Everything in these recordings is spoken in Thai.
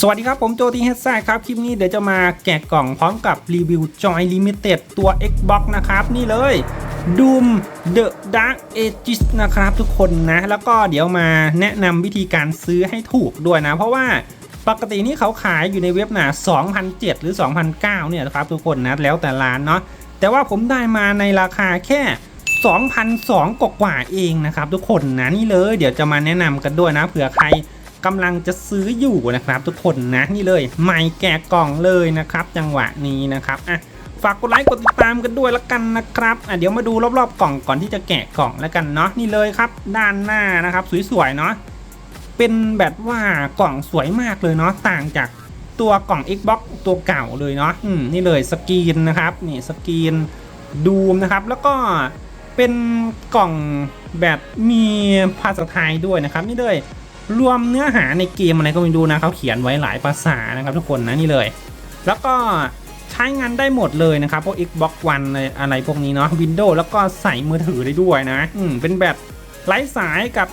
สวัสดีครับ ผมโจทีเฮดซ่ครับ คลิปนี้เดี๋ยวจะมาแกะกล่องพร้อมกับรีวิว Joy Limited ตัว Xbox นะครับ นี่เลย Doom The Dark Ages นะครับทุกคนนะ แล้วก็เดี๋ยวมาแนะนำวิธีการซื้อให้ถูกด้วยนะ เพราะว่าปกตินี่เขาขายอยู่ในเว็บนะ2,007 หรือ 2,009 เนี่ยนะครับทุกคนนะ แล้วแต่ร้านเนาะแต่ว่าผมได้มาในราคาแค่2,002กว่ากว่าเองนะครับทุกคนนะนี่เลย เดี๋ยวจะมาแนะนำกันด้วยนะเผื่อใคร กำลังจะซื้ออยู่นะครับ ทุกคนนะนี่เลยใหม่แกะกล่องเลยนะครับ จังหวะนี้นะครับอะฝากกดไลค์กดติดตามกันด้วยละกันนะครับอะเดี๋ยวมาดูรอบๆกล่องก่อนที่จะแกะกล่องแล้วกันเนาะนี่เลยครับ ด้านหน้านะครับ สวยๆเนาะเป็นแบบว่ากล่องสวยมากเลยเนาะต่างจากตัวกล่อง Xbox ตัวเก่าเลยเนาะอืมนี่เลยสกรีนนะครับนี่สกรีนดูมนะครับ แล้วก็เป็นกล่องแบบมีภาษาไทยด้วยนะครับ นี่เลย รวมเนื้อหาในเกมอะไรก็ไม่ดูนะเขาเขียนไว้หลายภาษานะครับทุกคนนะนี่เลย แล้วก็ใช้งานได้หมดเลยนะครับพวก Xbox One อะไรอะไรพวกนี้เนาะ Windows แล้วก็ใส่มือถือได้ด้วยนะอืมเป็นแบบไร้สายกับ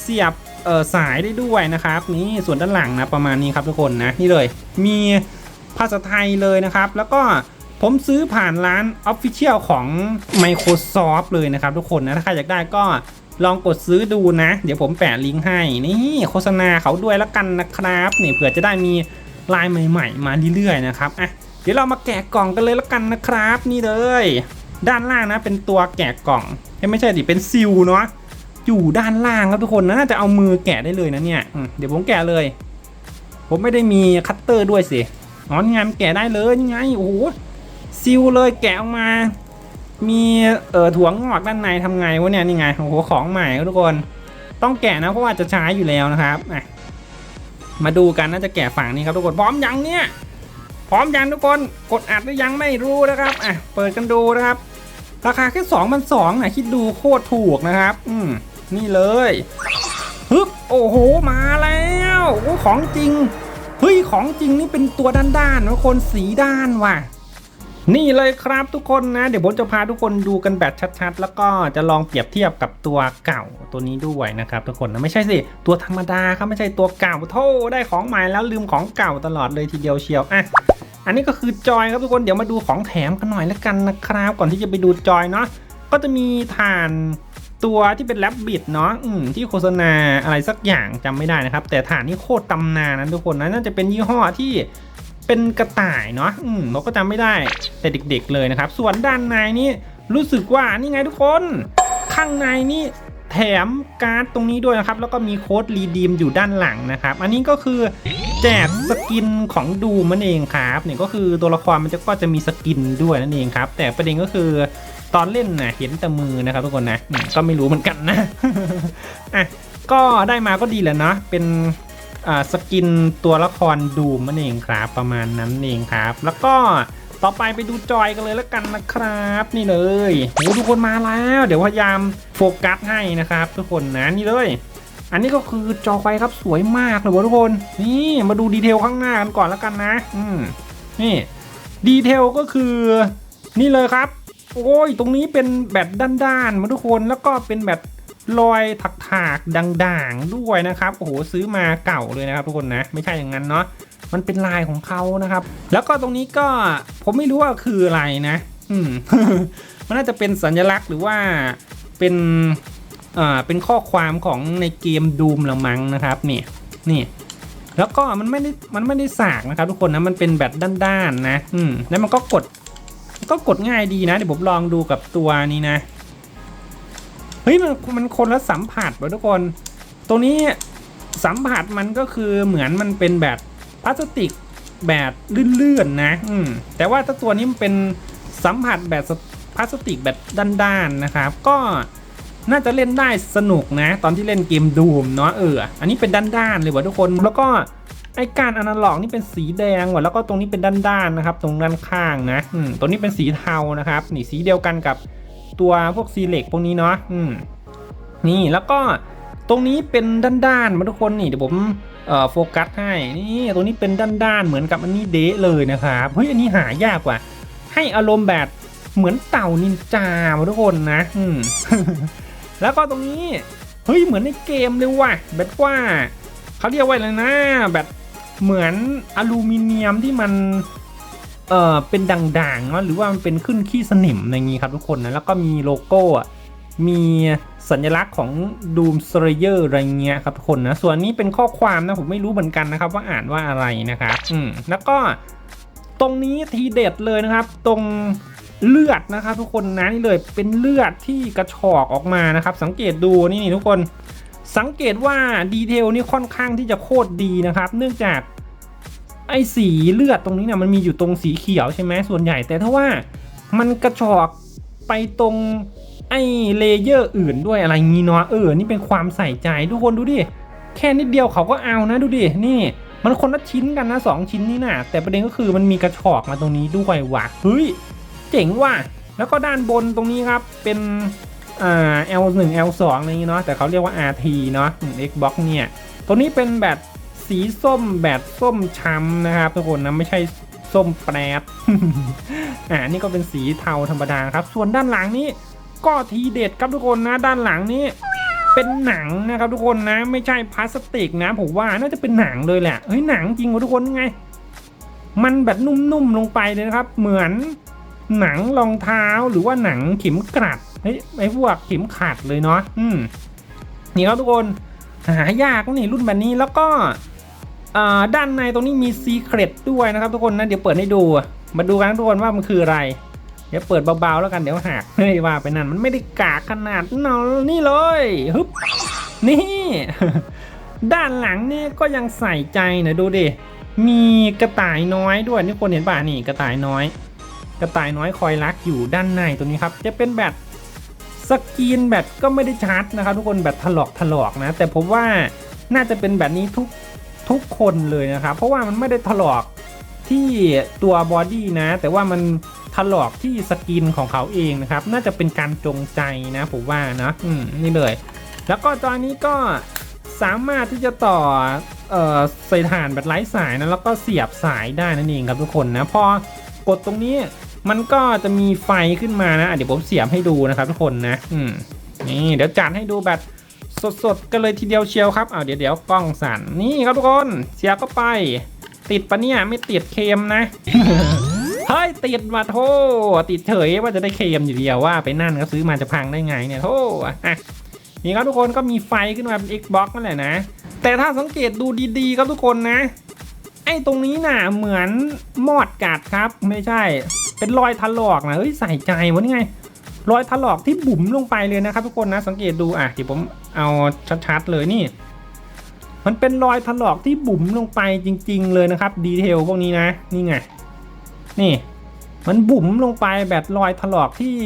เสียบเออสายได้ด้วยนะครับนี่ส่วนด้านหลังนะประมาณนี้ครับทุกคนนะนี่เลย มีภาษาไทยเลยนะครับ แล้วก็ผมซื้อผ่านร้าน Official ของ Microsoft เลยนะครับทุกคนนะ ถ้าใครอยากได้ก็ ลองกดซื้อดูนะ เดี๋ยวผมแปะลิงก์ให้นี่โฆษณาเขาด้วยแล้วกันนะครับนี่เผื่อจะได้มีลายใหม่ ๆ มาเรื่อยๆนะครับอะเดี๋ยวเรามาแกะกล่องกันเลยแล้วกันนะครับ นี่เลย ด้านล่างนะเป็นตัวแกะกล่องไม่ใช่ดิเป็นซิลเนาะอยู่ด้านล่างครับทุกคนนะน่าจะเอามือแกะได้เลยนะเนี่ยเดี๋ยวผมแกะเลย ผมไม่ได้มีคัตเตอร์ด้วยสิอ๋อนี่ไงมันแกะได้เลยนี่ไงโอ้โหซิลเลยแกะออกมา มีเอ่อถั่วงอกด้านในทำไงวะเนี่ยนี่ไงโอ้โหของใหม่ครับทุกคนต้องแกะนะเพราะว่าจะใช้อยู่แล้วนะครับอะมาดูกันน่าจะแกะฝั่งนี้ครับทุกคนพร้อมยังเนี่ยพร้อมยังทุกคนกดอัดหรือยังไม่รู้นะครับอะเปิดกันดูนะครับ ราคาแค่สองพันสองนะคิดดูโคตรถูกนะครับ อืมนี่เลยฮึบโอ้โหมาแล้วโอ้ของจริงเฮ้ยของจริงนี่เป็นตัวด้านๆทุกคนสีด้านว่ะ นี่เลยครับทุกคนนะ เดี๋ยวผมจะพาทุกคนดูกันแบบชัดๆ แล้วก็จะลองเปรียบเทียบกับตัวเก่าตัวนี้ด้วยนะครับทุกคนนะไม่ใช่สิตัวธรรมดาครับไม่ใช่ตัวเก่าโทษได้ของใหม่แล้วลืมของเก่าตลอดเลยทีเดียวเชียวอะอันนี้ก็คือจอยครับทุกคนเดี๋ยวมาดูของแถมกันหน่อยแล้วกันนะครับ ก่อนที่จะไปดูจอยเนาะก็จะมีฐานตัวที่เป็นแรปบิดเนาะอืมที่โฆษณาอะไรสักอย่างจำไม่ได้นะครับ แต่ฐานนี้โคตรตำนานนะทุกคนนะน่าจะเป็นยี่ห้อที่ เป็นกระต่ายเนาะอืมเราก็จำไม่ได้แต่เด็กๆเลยนะครับ ส่วนด้านในนี่รู้สึกว่านี่ไงทุกคน ข้างในนี่แถมการ์ดตรงนี้ด้วยนะครับ แล้วก็มีโค้ดรีดีมอยู่ด้านหลังนะครับ อันนี้ก็คือแจกสกินของดูมันเองครับเนี่ยก็คือตัวละครมันจะก็จะมีสกินด้วยนั่นเองครับ แต่ประเด็นก็คือตอนเล่นนะเห็นแต่มือนะครับทุกคนนะก็ไม่รู้เหมือนกันนะอะก็ได้มาก็ดีแหละเนาะเป็น อ่าสกินตัวละครดูมันเองครับประมาณนั้นเองครับ แล้วก็ต่อไปไปดูจอยกันเลยแล้วกันนะครับ นี่เลยโอ้ทุกคนมาแล้ว เดี๋ยวพยายามโฟกัสให้นะครับ ทุกคนนะนี่เลย อันนี้ก็คือจอยครับสวยมากเลยวะทุกคน นี่มาดูดีเทลข้างหน้ากันก่อนแล้วกันนะ อืมนี่ดีเทลก็คือ นี่เลยครับ โอ้ยตรงนี้เป็นแบบด้านๆมาทุกคนแล้วก็เป็นแบบ รอยถักถากด่างๆด้วยนะครับโอ้โหซื้อมาเก่าเลยนะครับทุกคนนะไม่ใช่อย่างนั้นเนาะมันเป็นลายของเขานะครับ แล้วก็ตรงนี้ก็ผมไม่รู้ว่าคืออะไรนะ อืมมันน่าจะเป็นสัญลักษณ์หรือว่าเป็นอ่าเป็นข้อความของในเกมดูมละมังนะครับนี่นี่แล้วก็มันไม่ได้มันไม่ได้สากนะครับ ทุกคนนะมันเป็นแบบด้านๆนะ อืมแล้วมันก็กด ก็กดง่ายดีนะเดี๋ยวผมลองดูกับตัวนี้นะ ฮ้ยมันมันคนละสัมผัสว่ะทุกคน ตรงนี้สัมผัสมันก็คือเหมือนมันเป็นแบบพลาสติกแบบลื่นๆนะอืมแต่ว่าถ้าตัวนี้มันเป็นสัมผัสแบบพลาสติกแบบด้านๆนะครับ ก็น่าจะเล่นได้สนุกนะ ตอนที่เล่นเกมดูมเนาะเอออันนี้เป็นด้านๆเลยว่ะทุกคนแล้วก็ไอการอนาล็อกนี่เป็นสีแดงว่ะแล้วก็ตรงนี้เป็นด้านๆนะครับ ตรงด้านข้างนะอืมตัวนี้เป็นสีเทานะครับนี่สีเดียวกันกับ ตัวพวกซีเล็กพวกนี้เนาะอืมนี่แล้วก็ตรงนี้เป็นด้านๆมาทุกคนนี่เดี๋ยวผมเอ่อโฟกัสให้นี่ตรงนี้เป็นด้านๆเหมือนกับอันนี้เดะเลยนะครับเฮ้ยอันนี้หายากกว่า ให้อารมณ์แบบเหมือนเต่านินจามาทุกคนนะอืมแล้วก็ตรงนี้เฮ้ยเหมือนในเกมเลยว่ะแบบว่าเขาเรียกว่าอะไรนะแบบเหมือนอลูมิเนียมที่มัน เอ่อเป็นด่างๆเนาะหรือว่ามันเป็นขึ้นขี้สนิมอะไรอย่างงี้ครับทุกคนนะแล้วก็มีโลโก้อะมีสัญลักษณ์ของ Doom Slayer อะไรเงี้ยครับทุกคนนะ ส่วนนี้เป็นข้อความนะ ผมไม่รู้เหมือนกันนะครับ ว่าอ่านว่าอะไรนะครับอืมแล้วก็ตรงนี้ทีเด็ดเลยนะครับ ตรงเลือดนะครับ ทุกคนนะนี่เลยเป็นเลือดที่กระชอกออกมานะครับ สังเกตดูนี่นี่ทุกคน สังเกตว่าดีเทลนี่ค่อนข้างที่จะโคตรดีนะครับ เนื่องจาก ไอ้สีเลือดตรงนี้เนี่ยมันมีอยู่ตรงสีเขียวใช่ไหมส่วนใหญ่ แต่ถ้าว่ามันกระชอกไปตรงไอ้เลเยอร์อื่นด้วยอะไรงี้เนาะเออ นี่เป็นความใส่ใจทุกคนดูดิ แค่นิดเดียวเขาก็เอานะดูดิ นี่มันคนละชิ้นกันนะสองชิ้นนี่นะแต่ประเด็นก็คือมันมีกระชอกมาตรงนี้ด้วยว่ะเฮ้ยเจ๋งว่ะแล้วก็ด้านบนตรงนี้ครับเป็นอ่า L1 L2 อะไรอย่างงี้เนาะแต่เขาเรียกว่า RT เนาะอืม Xbox เนี่ย ตัวนี้เป็นแบบ สีส้มแบบส้มช้ำนะครับทุกคนนะไม่ใช่ส้มแปรดอ่านี่ก็เป็นสีเทาธรรมดาครับ ส่วนด้านหลังนี้ก็ทีเด็ดครับทุกคนนะ ด้านหลังนี้เป็นหนังนะครับทุกคนนะไม่ใช่พลาสติกนะผมว่าน่าจะเป็นหนังเลยแหละเฮ้ยหนังจริงวะทุกคนไง มันแบบนุ่มๆลงไปเลยนะครับ เหมือนหนังรองเท้าหรือว่าหนังเข็มกลัดเฮ้ยไอ้พวกเข็มขัดเลยเนาะอืมนี่ครับทุกคนหายากนี่รุ่นแบบนี้แล้วก็ ด้านในตรงนี้มีซีเครตด้วยนะครับทุกคนนะเดี๋ยวเปิดให้ดูมาดูกันทุกคนว่ามันคืออะไร เดี๋ยวเปิดเบาๆแล้วกันเดี๋ยวหักเฮ้ว่าไปนั่นมันไม่ได้กากขนาดนนนี่เลยฮึบนี่ด้านหลังนี่ก็ยังใส่ใจนะดูดิมีกระต่ายน้อยด้วยนี่คนเห็นป่ะนี่กระต่ายน้อย กระต่ายน้อยคอยรักอยู่ด้านในตัวนี้ครับ จะเป็นแบบสกีนแบตก็ไม่ได้ชัดนะครับทุกคนแบบถลอกถลอกนะ แต่ผมว่าน่าจะเป็นแบบนี้ทุก ทุกคนเลยนะครับ เพราะว่ามันไม่ได้ถลอกที่ตัวบอดี้นะ แต่ว่ามันถลอกที่สกินของเขาเองนะครับ น่าจะเป็นการจงใจนะผมว่านะอืมนี่เลย แล้วก็ตอนนี้ก็สามารถที่จะต่อเอ่อใส่ถ่านแบบไร้สายนะแล้วก็เสียบสายได้นั่นเองครับทุกคนนะพอกดตรงนี้มันก็จะมีไฟขึ้นมานะอะเดี๋ยวผมเสียบให้ดูนะครับทุกคนนะ อืมนี่เดี๋ยวจัดให้ดูแบบ สดๆกันเลยทีเดียวเชียวครับเอาเดี๋ยวเดี๋ยวกล้องสั่นนี่ครับทุกคนเสียบเข้าไป ติดปะเนี่ยไม่ติดเค็มนะเฮ้ยติดมาโทติดเฉยว่าจะได้เค็มอยู่เดียวว่าไปนั่นก็ซื้อมาจะพังได้ไงเนี่ยโทอะนี่ครับทุกคนก็มีไฟขึ้นมาเป็น Xbox นั่นแหละนะ แต่ถ้าสังเกตดูดีๆครับทุกคนนะ ไอ้ตรงนี้น่ะเหมือนมอดกัดครับ ไม่ใช่ เป็นรอยถลอกนะเฮ้ยใส่ใจวะนี่ไง รอยถลอกที่บุ๋มลงไปเลยนะครับทุกคนนะสังเกตดูอะที่ผมเอาชัดๆเลยนี่ มันเป็นรอยถลอกที่บุ๋มลงไปจริง ๆ เลยนะครับ ดีเทลพวกนี้นะนี่ไงนี่ มันบุ๋มลงไปแบบรอยถลอกที่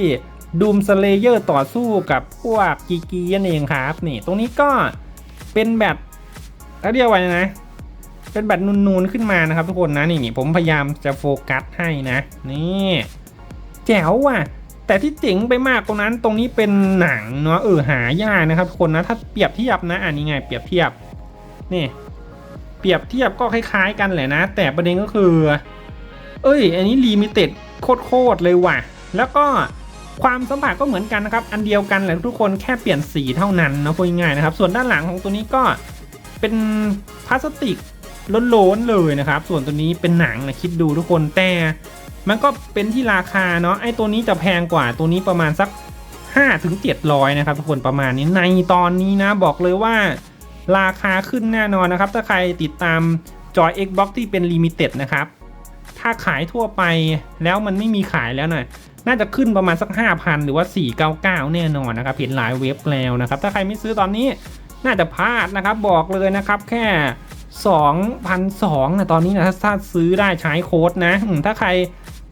ดูมสเลเยอร์ต่อสู้กับพวกกีกีนั่นเองครับ นี่ ตรงนี้ก็เป็นแบบเขาเรียกว่าไงนะ เป็นแบบนูนๆขึ้นมานะครับทุกคนนะนี่นี่ผมพยายามจะโฟกัสให้นะ นี่ แจ๋วว่ะ แต่ที่เจ๋งไปมากกว่านั้นตรงนี้เป็นหนังเนาะเออหายากนะครับทุกคนนะถ้าเปรียบเทียบนะอันนี้ไงเปรียบเทียบนี่เปรียบเทียบก็คล้ายๆกันแหละนะ แต่ประเด็นก็คือ เอ้ย อันนี้ลิมิเต็ดโคตรๆเลยว่ะ แล้วก็ความสัมผัสก็เหมือนกันนะครับ อันเดียวกันแหละทุกคนแค่เปลี่ยนสีเท่านั้นนะพูดง่ายๆนะครับ ส่วนด้านหลังของตัวนี้ก็เป็นพลาสติกโล้นๆเลยนะครับ ส่วนตัวนี้เป็นหนังนะคิดดูทุกคนแต่ มันก็เป็นที่ราคาเนาะไอ้ตัวนี้จะแพงกว่าตัวนี้ประมาณสัก 5 ถึง 700 นะครับทุกคนประมาณนี้ในตอนนี้นะบอกเลยว่า ราคาขึ้นแน่นอนนะครับ ถ้าใครติดตามจอย Xbox ที่เป็นลิมิเต็ดนะครับ ถ้าขายทั่วไปแล้วมันไม่มีขายแล้วหน่อยน่าจะขึ้นประมาณสัก 5,000 หรือว่า 499 แน่นอนนะครับเห็นหลายเว็บแล้วนะครับ ถ้าใครไม่ซื้อตอนนี้น่าจะพลาดนะครับ บอกเลยนะครับ แค่ 2,200นะตอนนี้นะถ้าถ้าซื้อได้ใช้โค้ดนะถ้าใคร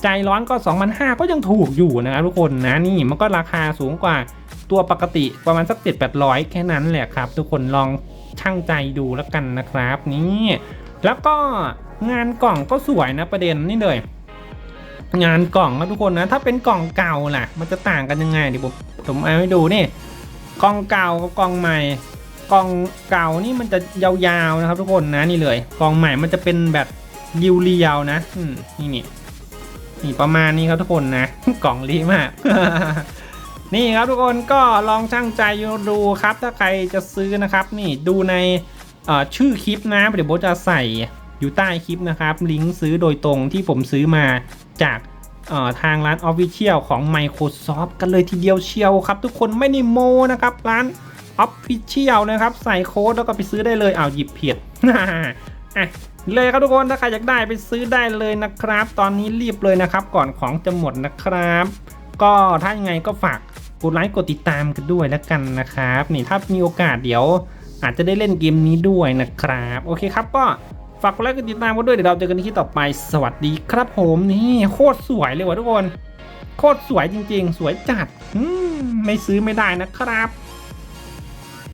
ใจร้อนก็ 2,500 ก็ยังถูกอยู่นะครับทุกคนนะนี่มันก็ราคาสูงกว่าตัวปกติประมาณสัก7-800 แค่นั้นแหละครับ ทุกคนลองช่างใจดูแล้วกันนะครับ นี่แล้วก็งานกล่องก็สวยนะประเด็นนี่เลย งานกล่องนะทุกคนนะ ถ้าเป็นกล่องเก่าล่ะ มันจะต่างกันยังไงเดี๋ยวผมผมเอาให้ดูนี่กล่องเก่ากับกล่องใหม่ กล่องเก่านี่มันจะยาวๆนะครับทุกคนนะนี่เลยกล่องใหม่มันจะเป็นแบบเรียวๆนะนี่นี่นี่ประมาณนี้ครับทุกคนนะ กล่องรีมากนี่ครับทุกคนก็ลองช่างใจดูครับ ถ้าใครจะซื้อนะครับ นี่ดูในชื่อคลิปนะเดี๋ยวโบจะใส่อยู่ใต้คลิปนะครับ ลิงก์ซื้อโดยตรงที่ผมซื้อมาจากทางร้าน Official ของ Microsoft กันเลยทีเดียวเชียวครับ ทุกคนไม่ได้โมนะครับร้าน Official นะครับ ใส่โค้ดแล้วก็ไปซื้อได้เลยเอาหยิบผิดอะเลยครับทุกคนถ้าใครอยากได้ไปซื้อได้เลยนะครับ ตอนนี้รีบเลยนะครับ ก่อนของจะหมดนะครับ ก็ถ้ายังไงก็ฝากกดไลค์กดติดตามกันด้วยแล้วกันนะครับ นี่ถ้ามีโอกาสเดี๋ยว อาจจะได้เล่นเกมนี้ด้วยนะครับ โอเคครับก็ฝากกดไลค์กดติดตามกันด้วยเดี๋ยวเราเจอกันที่ต่อไปสวัสดีครับผมนี่โคตรสวยเลยว่ะทุกคน โคตรสวยจริง ๆ สวยจัดอืไม่ซื้อไม่ได้นะครับ